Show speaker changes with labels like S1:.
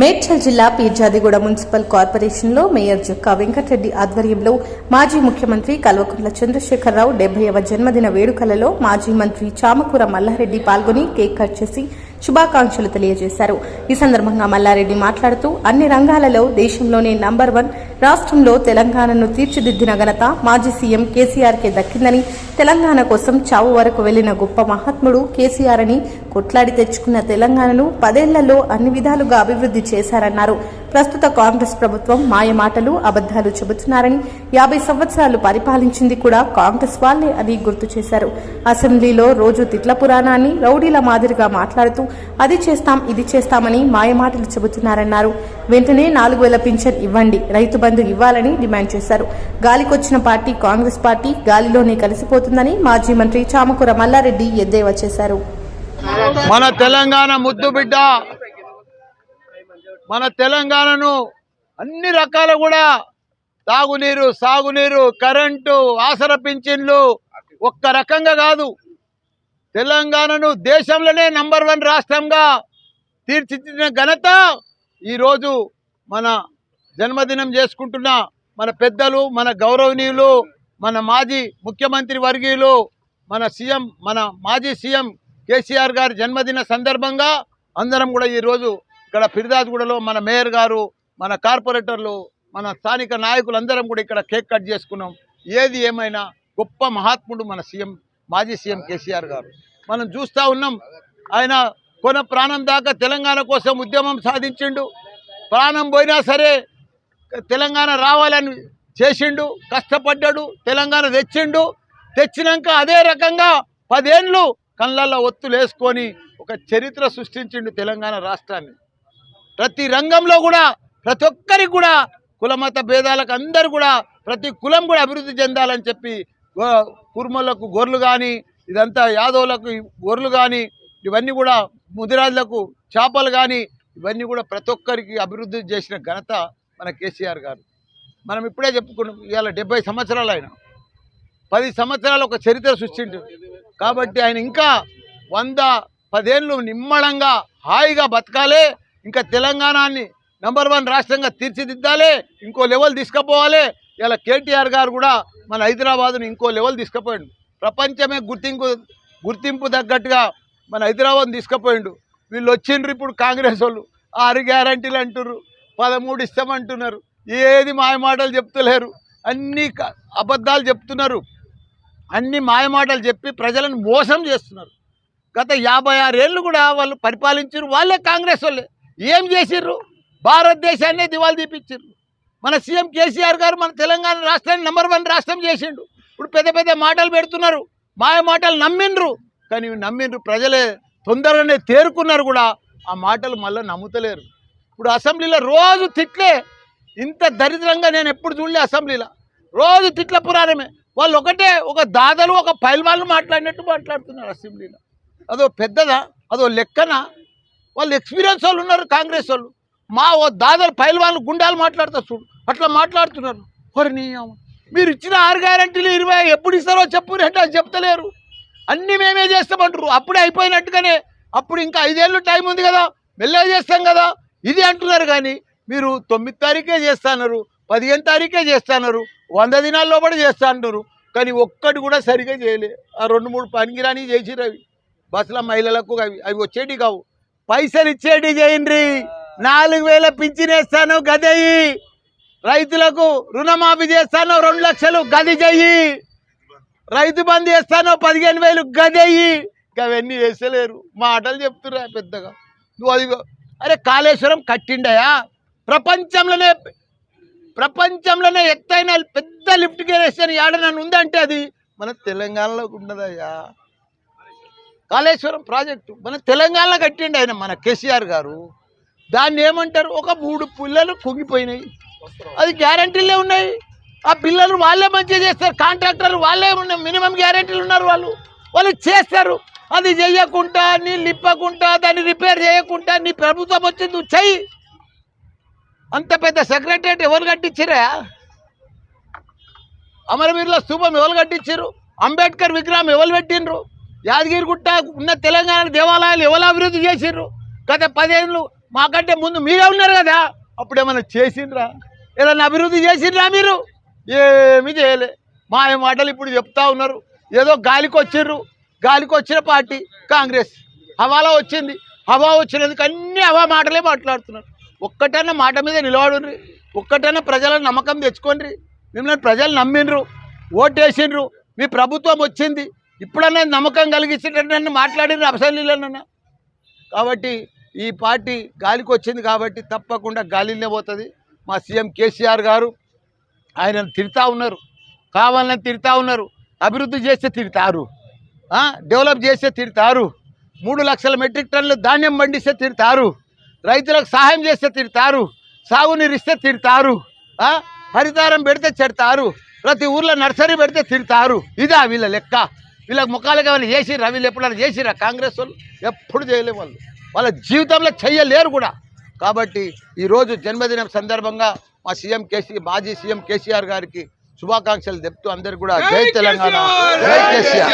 S1: మేడ్చల్ జిల్లా పీర్జాదిగూడ మున్సిపల్ కార్పొరేషన్లో మేయర్ జుక్కా వెంకటరెడ్డి ఆధ్వర్యంలో మాజీ ముఖ్యమంత్రి కల్వకుంట్ల చంద్రశేఖరరావు డెబ్బైవ జన్మదిన వేడుకలలో మాజీ మంత్రి చామకూర మల్లారెడ్డి పాల్గొని కేక్ కట్ చేసి శుభాకాంక్షలు తెలియజేశారు. ఈ సందర్భంగా మల్లారెడ్డి మాట్లాడుతూ అన్ని రంగాలలో దేశంలోనే నంబర్ వన్ రాష్ట్రంలో తెలంగాణను తీర్చిదిద్దిన ఘనత మాజీ సీఎం కేసీఆర్కే దక్కిందని తెలంగాణ కోసం చావు వరకు వెళ్ళిన గొప్ప మహాత్ముడు కేసీఆర్ అని కొట్లాడి తెచ్చుకున్న తెలంగాణను పదేళ్ళలో అన్ని విధాలుగా అభివృద్ధి చేశారన్నారు. ప్రస్తుత కాంగ్రెస్ ప్రభుత్వం మాయమాటలు అబద్దాలు చెబుతున్నారని యాభై సంవత్సరాలు పరిపాలించింది కూడా కాంగ్రెస్ వాళ్ళే అని గుర్తు చేశారు. అసెంబ్లీలో రోజు తిట్ల పురాణాన్ని రౌడీల మాదిరిగా మాట్లాడుతూ అది చేస్తాం ఇది చేస్తామని మాయమాటలు చెబుతున్నారన్నారు. వెంటనే నాలుగు వేల పింఛన్ ఇవ్వండి రైతు బంధు ఇవ్వాలని డిమాండ్ చేశారు. గాలికొచ్చిన పార్టీ కాంగ్రెస్ పార్టీ గాలిలోనే కలిసిపోతుందని మాజీ మంత్రి చామకూర మల్లారెడ్డి ఎద్దేవా చేశారు.
S2: మన తెలంగాణ ముద్దు బిడ్డ మన తెలంగాణను అన్ని రకాల కూడా తాగునీరు సాగునీరు కరెంటు ఆసర పింఛన్లు ఒక్క రకంగా కాదు. తెలంగాణను దేశంలోనే నంబర్ వన్ రాష్ట్రంగా తీర్చిదిద్దిన ఘనత ఈరోజు మన జన్మదినం చేసుకుంటున్న మన పెద్దలు మన గౌరవనీయులు మన మాజీ ముఖ్యమంత్రి వర్గీయులు మన సీఎం మన మాజీ సీఎం కేసీఆర్ గారి జన్మదిన సందర్భంగా అందరం కూడా ఈరోజు ఇక్కడ ఫిర్దాద్గూడలో మన మేయర్ గారు మన కార్పొరేటర్లు మన స్థానిక నాయకులు అందరం కూడా ఇక్కడ కేక్ కట్ చేసుకున్నాం. ఏది ఏమైనా గొప్ప మహాత్ముడు మన సీఎం మాజీ సీఎం కేసీఆర్ గారు. మనం చూస్తూ ఉన్నాం ఆయన కొన ప్రాణం దాకా తెలంగాణ కోసం ఉద్యమం సాధించిండు. ప్రాణం పోయినా సరే తెలంగాణ రావాలని చేసిండు కష్టపడ్డాడు తెలంగాణ తెచ్చిండు. తెచ్చినాక అదే రకంగా పదేండ్లు కళ్ళల్లో ఒత్తులేసుకొని ఒక చరిత్ర సృష్టించిండు తెలంగాణ రాష్ట్రాన్ని. ప్రతి రంగంలో కూడా ప్రతి ఒక్కరికి కూడా కులమత భేదాలకు అందరు కూడా ప్రతి కులం కూడా అభివృద్ధి చెందాలని చెప్పి కుర్మలకు గొర్రెలు కానీ ఇదంతా యాదవులకు గొర్రెలు కానీ ఇవన్నీ కూడా ముదిరాజులకు చేపలు కానీ ఇవన్నీ కూడా ప్రతి ఒక్కరికి అభివృద్ధి చేసిన ఘనత మన కేసీఆర్ గారు. మనం ఇప్పుడే చెప్పుకున్నాం ఇవాళ డెబ్బై సంవత్సరాలు ఆయన. పది సంవత్సరాలు ఒక చరిత్ర సృష్టించు కాబట్టి ఆయన ఇంకా వంద పదేళ్ళు నిమ్మళంగా హాయిగా బతకాలి ఇంకా తెలంగాణని నంబర్ వన్ రాష్ట్రంగా తీర్చిదిద్దాలి ఇంకో లెవెల్ తీసుకుపోవాలి. ఇలా కేటీఆర్ గారు కూడా మన హైదరాబాద్ను ఇంకో లెవెల్ తీసుకుపోయిండు. ప్రపంచమే గుర్తింపు గుర్తింపు తగ్గట్టుగా మన హైదరాబాద్ తీసుకుపోయిండు. వీళ్ళు వచ్చిండ్రు ఇప్పుడు కాంగ్రెస్ వాళ్ళు. ఆరు గ్యారంటీలు అంటుర్రు. పదమూడు ఇస్తామంటున్నారు. ఏది మాయమాటలు చెప్తలేరు. అన్ని అబద్ధాలు చెప్తున్నారు. అన్ని మాయమాటలు చెప్పి ప్రజలను మోసం చేస్తున్నారు. గత యాభై ఆరేళ్ళు కూడా వాళ్ళు పరిపాలించారు వాళ్ళే కాంగ్రెస్ వాళ్ళే. ఏం చేసిర్రు? భారతదేశాన్నే దివాళి తీపిచ్చిర్రు. మన సీఎం కేసీఆర్ గారు మన తెలంగాణ రాష్ట్రాన్ని నెంబర్ వన్ రాష్ట్రం చేసిండు. ఇప్పుడు పెద్ద పెద్ద మాటలు పెడుతున్నారు. మాయ మాటలు నమ్మిండ్రు. కానీ నమ్మిండ్రు ప్రజలే తొందరగానే తేరుకున్నారు కూడా. ఆ మాటలు మళ్ళీ నమ్ముతలేరు. ఇప్పుడు అసెంబ్లీలో రోజు తిట్లే. ఇంత దరిద్రంగా నేను ఎప్పుడు చూడలే అసెంబ్లీలో. రోజు తిట్ల పురాణమే. వాళ్ళు ఒకటే ఒక దాదలు ఒక పైల్వాళ్ళు మాట్లాడినట్టు మాట్లాడుతున్నారు అసెంబ్లీలో. అదో పెద్దదా? అదో లెక్కనా? వాళ్ళు ఎక్స్పీరియన్స్ వాళ్ళు ఉన్నారు కాంగ్రెస్ వాళ్ళు. మా ఓ దాదలు పైల్వాళ్ళు గుండాలు మాట్లాడతారు చూడు. అట్లా మాట్లాడుతున్నారు. మరి అమ్మ. మీరు ఇచ్చిన ఆరు గ్యారంటీలు ఇరవై ఎప్పుడు ఇస్తారో చెప్పు అంటే అని చెప్తలేరు. అన్నీ మేమే చేస్తామంటారు. అప్పుడే అయిపోయినట్టుగానే. అప్పుడు ఇంకా ఐదేళ్ళు టైం ఉంది కదా. మెల్లగా చేస్తాం కదా. ఇది అంటున్నారు కానీ మీరు తొమ్మిది తారీఖే చేస్తున్నారు పదిహేను తారీఖే చేస్తున్నారు వంద దినాల్లో కూడా చేస్తా అంటారు కానీ ఒక్కటి కూడా సరిగా చేయలే. ఆ రెండు మూడు పనికిరాని చేసిరు అవి. బస్సుల మహిళలకు అవి అవి వచ్చేటి కావు. పైసలు ఇచ్చేటి చేయండి నాలుగు వేల పింఛనేస్తాను గదయి రైతులకు రుణమాఫీ చేస్తాను రెండు లక్షలు గది చెయ్యి. రైతు బంధు చేస్తాను పదిహేను వేలు గదయ్యి అవన్నీ వేసలేరు మాటలు చెప్తున్నా పెద్దగా. నువ్వు అది అరే కాళేశ్వరం కట్టిండయా? ప్రపంచంలోనే ప్రపంచంలోనే ఎత్తైన పెద్ద లిఫ్ట్ గేరేషన్ ఏడనని ఉందంటే అది? మన తెలంగాణలో ఉండదయ్యా కాళేశ్వరం ప్రాజెక్టు. మన తెలంగాణలో కట్టిండి ఆయన మన కేసీఆర్ గారు. దాన్ని ఏమంటారు? ఒక మూడు పిల్లలు కుంగిపోయినాయి. అది గ్యారంటీలే ఉన్నాయి. ఆ పిల్లలు వాళ్ళే మంచిగా చేస్తారు. కాంట్రాక్టర్లు వాళ్ళే ఉన్నాయి. మినిమం గ్యారంటీలు ఉన్నారు వాళ్ళు. వాళ్ళు చేస్తారు. అది చెయ్యకుండా నీళ్ళు ఇప్పకుండా దాన్ని రిపేర్ చేయకుండా నీ ప్రభుత్వం వచ్చింది నువ్వు చెయ్యి. అంత పెద్ద సెక్రటరేట్ ఎవరు కట్టించిరా అమరవీరుల స్థూపం ఎవరు కట్టించారు అంబేద్కర్ విగ్రహం ఎవరు పెట్టిండ్రు? యాదగిరిగుట్ట ఉన్న తెలంగాణ దేవాలయాలు ఎవరు అభివృద్ధి చేసిర్రు? గత పదేళ్ళు మాకంటే ముందు మీరే ఉన్నారు కదా అప్పుడు ఏమైనా చేసిండ్రా? ఏదైనా అభివృద్ధి చేసిండ్రా మీరు? ఏమీ చేయలే. మా మాటలు ఇప్పుడు చెప్తా ఉన్నారు. ఏదో గాలికి వచ్చిర్రు గాలికి వచ్చిన పార్టీ కాంగ్రెస్. హవాలా వచ్చింది. హవా వచ్చినందుకు అన్ని హవా మాటలే మాట్లాడుతున్నారు. ఒక్కటన్నా మాట మీద నిలబడుండ్రి. ఒక్కటన్నా ప్రజల నమ్మకం తెచ్చుకోండి మిమ్మల్ని ప్రజలు నమ్మిండ్రు. ఓటేసిండ్రు. మీ ప్రభుత్వం వచ్చింది. ఇప్పుడన్నా నమ్మకం కలిగించేటట్టు మాట్లాడిన అసెంబ్లీలోనన్నా కాబట్టి ఈ పార్టీ గాలికి వచ్చింది కాబట్టి తప్పకుండా గాలిలోనే పోతుంది. మా సీఎం కేసీఆర్ గారు ఆయన తిడతా ఉన్నారు. కావాలని తిడతా ఉన్నారు. అభివృద్ధి చేస్తే తిడతారు. డెవలప్ చేస్తే తిడతారు. మూడు లక్షల మెట్రిక్ టన్నులు ధాన్యం పండిస్తే తిడతారు. రైతులకు సహాయం చేస్తే తిడతారు. సాగునీరు ఇస్తే తిడతారు. హరితారం పెడితే చెడతారు. ప్రతి ఊర్లో నర్సరీ పెడితే తిడతారు. ఇదా వీళ్ళ లెక్క. వీళ్ళకి ముఖాలకు ఏమైనా చేసిర్రా వీళ్ళు ఎప్పుడైనా చేసిర్రా? కాంగ్రెస్ వాళ్ళు ఎప్పుడు చేయలేము వాళ్ళు. వాళ్ళ జీవితంలో చెయ్యలేరు కూడా. కాబట్టి ఈరోజు జన్మదినం సందర్భంగా మా సీఎం కేసీ మాజీ సీఎం కేసీఆర్ గారికి శుభాకాంక్షలు చెప్తూ అందరికి కూడా జై తెలంగాణ. జై కేసీఆర్!